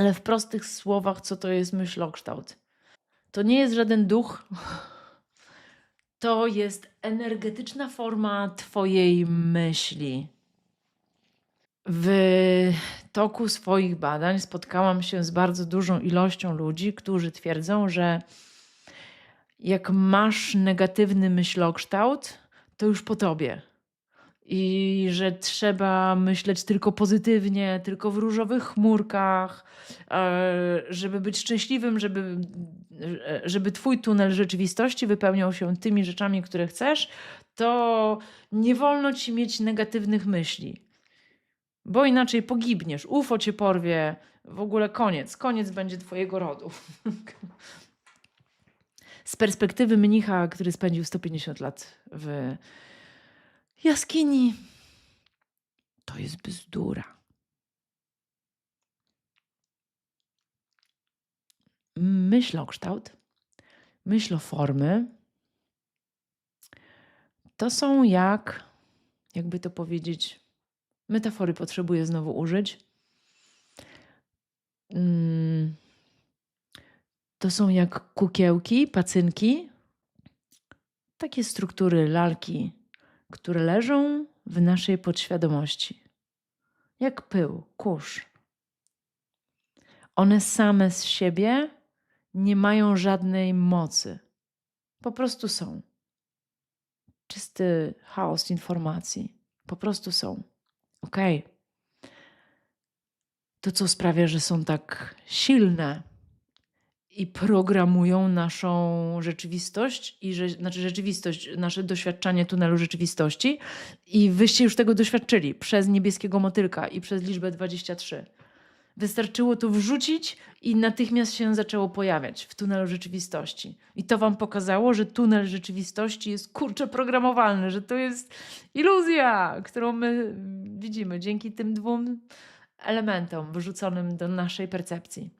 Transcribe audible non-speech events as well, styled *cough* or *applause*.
Ale w prostych słowach, co to jest myślokształt? To nie jest żaden duch. *laughs* To jest energetyczna forma Twojej myśli. W toku swoich badań spotkałam się z bardzo dużą ilością ludzi, którzy twierdzą, że jak masz negatywny myślokształt, to już po tobie. I że trzeba myśleć tylko pozytywnie, tylko w różowych chmurkach, e, żeby być szczęśliwym, żeby, e, żeby twój tunel rzeczywistości wypełniał się tymi rzeczami, które chcesz, to nie wolno ci mieć negatywnych myśli. Bo inaczej pogibniesz, UFO cię porwie, w ogóle koniec, koniec będzie twojego rodu. *laughs* Z perspektywy mnicha, który spędził 150 lat w jaskini, to jest bzdura. Myślokształt, myśloformy to są jak, jakby to powiedzieć, metafory potrzebuję znowu użyć. Mm, To są jak kukiełki, pacynki, takie struktury lalki, które leżą w naszej podświadomości. Jak pył, kurz. One same z siebie nie mają żadnej mocy. Po prostu są. Czysty chaos informacji. Po prostu są. Ok. To, co sprawia, że są tak silne i programują naszą rzeczywistość, i że, znaczy rzeczywistość, nasze doświadczanie tunelu rzeczywistości. I wyście już tego doświadczyli przez niebieskiego motylka i przez liczbę 23. Wystarczyło to wrzucić i natychmiast się zaczęło pojawiać w tunelu rzeczywistości. I to wam pokazało, że tunel rzeczywistości jest kurczę programowalny, że to jest iluzja, którą my widzimy dzięki tym dwóm elementom wrzuconym do naszej percepcji.